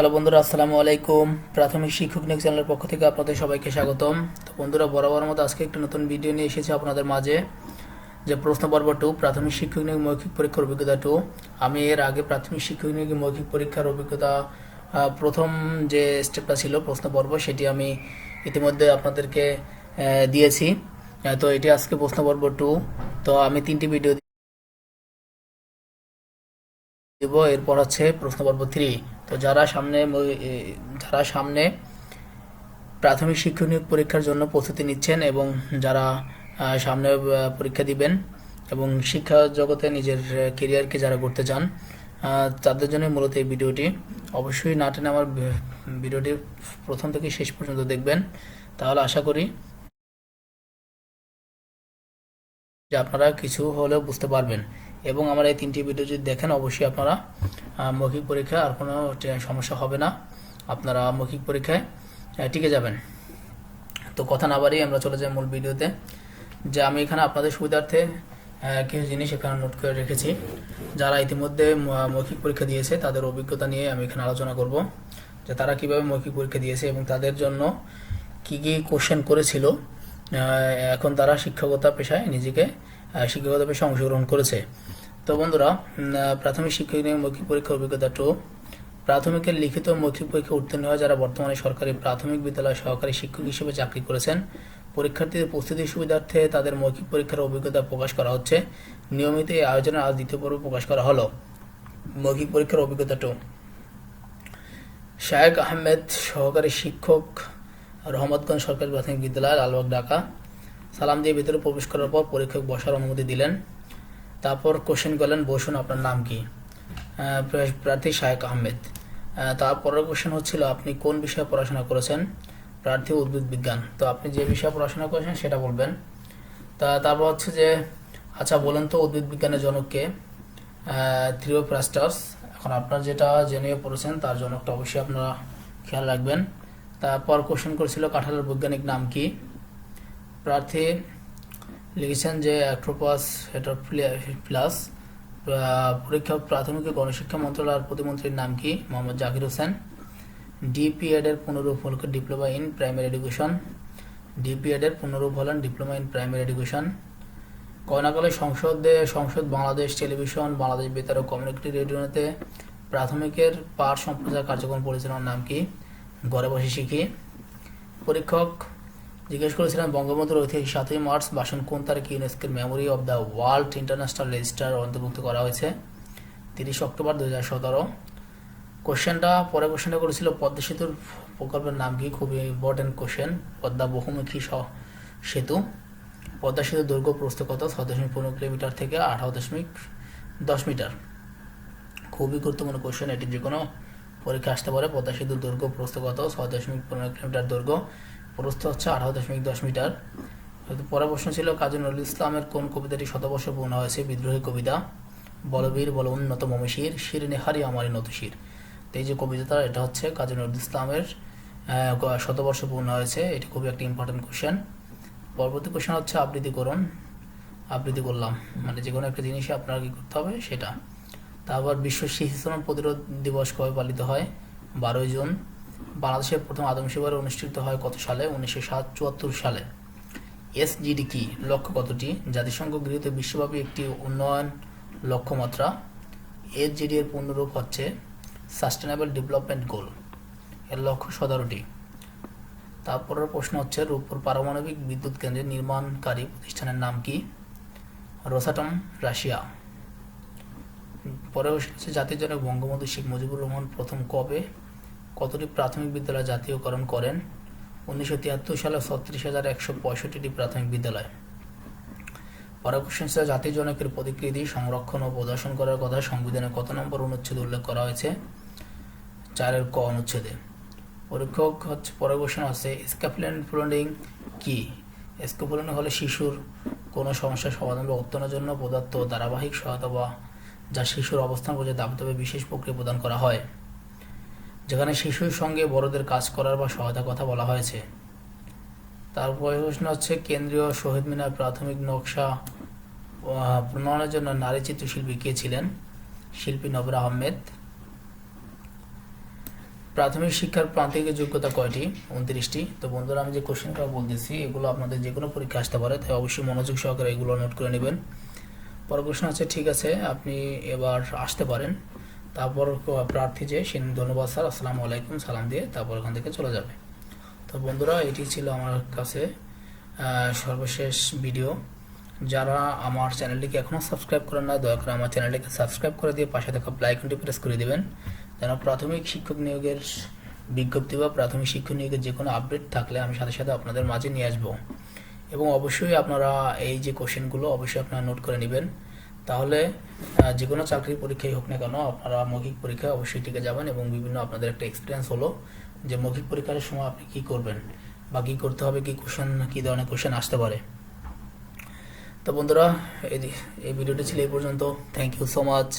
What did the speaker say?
Hello বন্ধুরা, আসসালামু আলাইকুম। প্রাথমিক শিক্ষক নিয়োগ চ্যানেলের পক্ষ থেকে আপনাদের সবাইকে স্বাগতম। তো বন্ধুরা, বরাবর মতো আজকে একটা নতুন ভিডিও নিয়ে এসেছি আপনাদের মাঝে। যে প্রশ্ন পর্ব টু, প্রাথমিক শিক্ষক নিয়োগ মৌখিক পরীক্ষার অভিজ্ঞতা টু। আমি এর আগে প্রাথমিক শিক্ষক নিয়োগ মৌখিক পরীক্ষার অভিজ্ঞতা প্রথম যে স্টেপটা ছিল, প্রশ্ন পর্ব, সেটি আমি ইতিমধ্যে আপনাদেরকে দিয়েছি। তো এটি আজকে প্রশ্ন পর্ব টু। তো আমি তিনটি ভিডিও দিব, এরপর হচ্ছে প্রশ্ন পর্ব থ্রি তো যারা সামনে যারা সামনে প্রাথমিক শিক্ষক নিয়োগ পরীক্ষার জন্য প্রস্তুতি নিচ্ছেন এবং যারা সামনে পরীক্ষা দিবেন এবং শিক্ষা জগতে নিজের কেরিয়ারকে যারা করতে চান তাদের জন্য মূলত এই ভিডিওটি। অবশ্যই না টেনে আমার ভিডিওটি প্রথম থেকে শেষ পর্যন্ত দেখবেন। তাহলে আশা করি যে আপনারা কিছু হলেও বুঝতে পারবেন। এবং আমার এই তিনটি ভিডিও যদি দেখেন, অবশ্যই আপনারা মৌখিক পরীক্ষায় আর কোনো সমস্যা হবে না। আপনারা মৌখিক পরীক্ষায় টিকে যাবেন। তো কথা না বাড়িয়ে আমরা চলে যাই মূল ভিডিওতে, যে আমি এখানে আপনাদের সুবিধার্থে কিছু জিনিস এখানে নোট করে রেখেছি, যারা ইতিমধ্যে মৌখিক পরীক্ষা দিয়েছে, তাদের অভিজ্ঞতা নিয়ে আমি এখানে আলোচনা করব, যে তারা কীভাবে মৌখিক পরীক্ষা দিয়েছে এবং তাদের জন্য কি কি কোশ্চেন করেছিল এখন তারা শিক্ষকতা পেশায় নিজেকে শিক্ষকতা পেশায় অংশগ্রহণ করেছে। তো বন্ধুরা প্রাথমিক শিক্ষক নিয়োগ মৌখিক পরীক্ষার অভিজ্ঞতা টু প্রাথমিকের লিখিত মৌখিক পরীক্ষা উত্তীর্ণ হয়ে যারা বর্তমানে সরকারি প্রাথমিক বিদ্যালয় সহকারী শিক্ষক হিসেবে চাকরি করেছেন, পরীক্ষার্থীদের প্রস্তুতির সুবিধার্থে তাদের মৌখিক পরীক্ষার অভিজ্ঞতা প্রকাশ করা হচ্ছে। নিয়মিত এই আয়োজনের আজ দ্বিতীয় পর্ব প্রকাশ করা হলো। মৌখিক পরীক্ষার অভিজ্ঞতা টু শায়েক আহমেদ সহকারী শিক্ষক, রহমতগঞ্জ সরকারি প্রাথমিক বিদ্যালয়, লালবাগ, ঢাকা। সালাম দিয়ে ভিতরে প্রবেশ করার পর পরীক্ষক বসার অনুমতি দিলেন। তারপর কোশ্চেন করলেন বসুন আপনার নাম কি? প্রার্থী শায়েক আহমেদ। আহ, তারপরের কোশ্চেন হচ্ছিল আপনি কোন বিষয়ে পড়াশোনা করেছেন? প্রার্থী উদ্ভিদ বিজ্ঞান। তো আপনি যে বিষয়ে পড়াশোনা করেছেন সেটা বলবেন। তা তারপর হচ্ছে যে আচ্ছা বলেন তো উদ্ভিদ বিজ্ঞানের জনককে থ্রিওপ্রাস্টাস এখন আপনার যেটা জেনে পড়েছেন তার জনকটা অবশ্যই আপনারা খেয়াল রাখবেন। তারপর কোশ্চেন করেছিল কাঁঠালের বৈজ্ঞানিক নাম কি? প্রার্থী লিখেছেন যে অ্যাক্ট্রোপাস হেটারপ্লাস পরীক্ষা প্রাথমিক ও গণশিক্ষা মন্ত্রণালয়ের প্রতিমন্ত্রীর নাম কি? মোহাম্মদ জাকির হোসেন। ডিপিএড এর পুনরূপ হল diploma in primary education. DPEd এর পুনরূপ হলেন ডিপ্লোমা ইন প্রাইমারি এডুকেশন। কয়নাকালে সংসদে, সংসদ বাংলাদেশ টেলিভিশন, বাংলাদেশ বেতার ও কমিউনিটি রেডিওতে প্রাথমিকের পাঠ সম্প্রচার কার্যক্রম পরিচালনার নাম কি? ঘরে বসে শিখি। পরীক্ষক জিজ্ঞেস করেছিলাম বঙ্গবন্ধুর ঐতিহাসিক সাতই মার্চ ভাষণ কোন তারিখে ইউনেস্কোর memory of the world international register অন্তর্ভুক্ত করা হয়েছে? তিরিশ অক্টোবর দু হাজার সতেরো। কোশ্চেনটা পরে কোশ্চেনটা করেছিল, পদ্মা সেতুর প্রকল্পের নাম কি? খুবই ইম্পর্টেন্ট কোশ্চেন পদ্মা বহুমুখী সেতু। পদ্মা সেতুর দৈর্ঘ্য প্রস্থ কত? ছয় দশমিক পনেরো কিলোমিটার থেকে আঠারো দশমিক দশ মিটার। খুবই গুরুত্বপূর্ণ কোশ্চেন এটি যে কোনো পরীক্ষা আসতে পারে। পদ্মা সেতুর দৈর্ঘ্য প্রস্থ কত? ছয় দশমিক পনেরো কিলোমিটার দৈর্ঘ্য। প্রস্থ হচ্ছে আঠারো দশমিক দশ মিটার। পরের প্রশ্ন ছিল, কাজী নজরুল ইসলামের কোন কবিতাটি শতবর্ষ পূর্ণ হয়েছে? বিদ্রোহী কবিতা, বলবীর, বল উন্নত মমশির, শির নেহারি আমারই নত শির। তো এই যে কবিতাটা, এটা হচ্ছে কাজী নজরুল ইসলামের শতবর্ষ পূর্ণ হয়েছে। এটি খুবই একটা ইম্পর্টেন্ট কোশ্চেন পরবর্তী কোশ্চেন হচ্ছে আবৃত্তি করুন। আবৃত্তি করলাম। মানে যে কোনো একটা জিনিসই আপনার কি করতে হবে সেটা। তারপর বিশ্ব শিশু প্রতিরোধ দিবস কবে পালিত হয়? বারোই জুন। বাংলাদেশের প্রথম আদমসেবার অনুষ্ঠিত হয় কত সালে? উনিশশো চুয়াত্তর সালে। এসজিডি কি? লক্ষ্য কতটি? জাতিসংঘ গৃহীত বিশ্বব্যাপী একটি উন্নয়ন লক্ষ্যমাত্রা। এসজিডি এর পূর্ণরূপ হচ্ছে সাস্টেনেবল ডেভেলপমেন্ট গোল এর লক্ষ্য সতেরোটি। তারপরের প্রশ্ন হচ্ছে রূপপুর পারমাণবিক বিদ্যুৎ কেন্দ্রের নির্মাণকারী প্রতিষ্ঠানের নাম কি? Rosatom, Russia. পরে হচ্ছে, জাতির জনক বঙ্গবন্ধু শেখ মুজিবুর রহমান প্রথম কবে কতটি প্রাথমিক বিদ্যালয় জাতীয়করণ করেন? উনিশশো তিয়াত্তর সালে ছত্রিশ হাজার একশো পঁয়ষট্টিটি প্রাথমিক বিদ্যালয়। পরের কোশ্চেন ছিল জাতির জনকের প্রতিকৃতি, সংরক্ষণ ও প্রদর্শন করার কথা। সংবিধানে কত নম্বর অনুচ্ছেদ উল্লেখ করা হয়েছে? চারের ক অনুচ্ছেদে। পরীক্ষক হচ্ছে, পরের কোশ্চেন আছে স্ক্যাফল্যান্ডিং কি? স্ক্যাফল্যান্ডিং হলে শিশুর কোনো সমস্যার সমাধান বা উত্তরণের জন্য প্রদত্ত ধারাবাহিক সহায়তা বা যা শিশুর অবস্থান বুঝে দাবিতবে বিশেষ প্রক্রিয়া প্রদান করা হয়। যেখানে শিশুর সঙ্গে বড়দের কাজ করার বা সহায়তার কথা বলা হয়েছে। তারপরে প্রশ্ন হচ্ছে, কেন্দ্রীয় শহীদ মিনার প্রাথমিক নকশা প্রণয়নের জন্য নারী চিত্রশিল্পী কে ছিলেন? শিল্পী নবর আহমেদ। প্রাথমিক শিক্ষার প্রান্তিক যোগ্যতা কয়টি? উনত্রিশটি। তো বন্ধুরা, আমি যে কোশ্চেনটা বলতেছি, এগুলো আপনাদের যে কোনো পরীক্ষা আসতে পারে, তাই অবশ্যই মনোযোগ সহকারে এগুলো নোট করে নেবেন। পরের কোশ্চেন আছে ঠিক আছে, আপনি এবার আসতে পারেন। তারপর প্রার্থী যে সে ধন্যবাদ স্যার, আসসালামু আলাইকুম, সালাম দিয়ে তারপর ওখান থেকে চলে যাবে। তো বন্ধুরা, এটি ছিল আমার কাছে সর্বশেষ ভিডিও। যারা আমার চ্যানেলটিকে এখনও সাবস্ক্রাইব করেন না, দয়া করে আমার চ্যানেলটিকে সাবস্ক্রাইব করে দিয়ে পাশে থাকা আইকনটি প্রেস করে দেবেন, যেন প্রাথমিক শিক্ষক নিয়োগের বিজ্ঞপ্তি বা প্রাথমিক শিক্ষক নিয়োগের যে কোনো আপডেট থাকলে আমি সাথে সাথে আপনাদের মাঝে নিয়ে আসব। এবং অবশ্যই আপনারা এই যে কোশ্চেনগুলো অবশ্যই আপনারা নোট করে নেবেন। তাহলে যে কোনো চাকরির পরীক্ষাই হোক না কেন, আপনারা মৌখিক পরীক্ষায় অবশ্যই টিকে যাবেন এবং বিভিন্ন আপনাদের একটা এক্সপিরিয়েন্স হলো যে মৌখিক পরীক্ষার সময় আপনি কি করবেন বা কী করতে হবে, কি কোশ্চেন কী ধরনের কোশ্চেন আসতে পারে। তো বন্ধুরা, এই ভিডিওটি ছিল এই পর্যন্ত। Thank you so much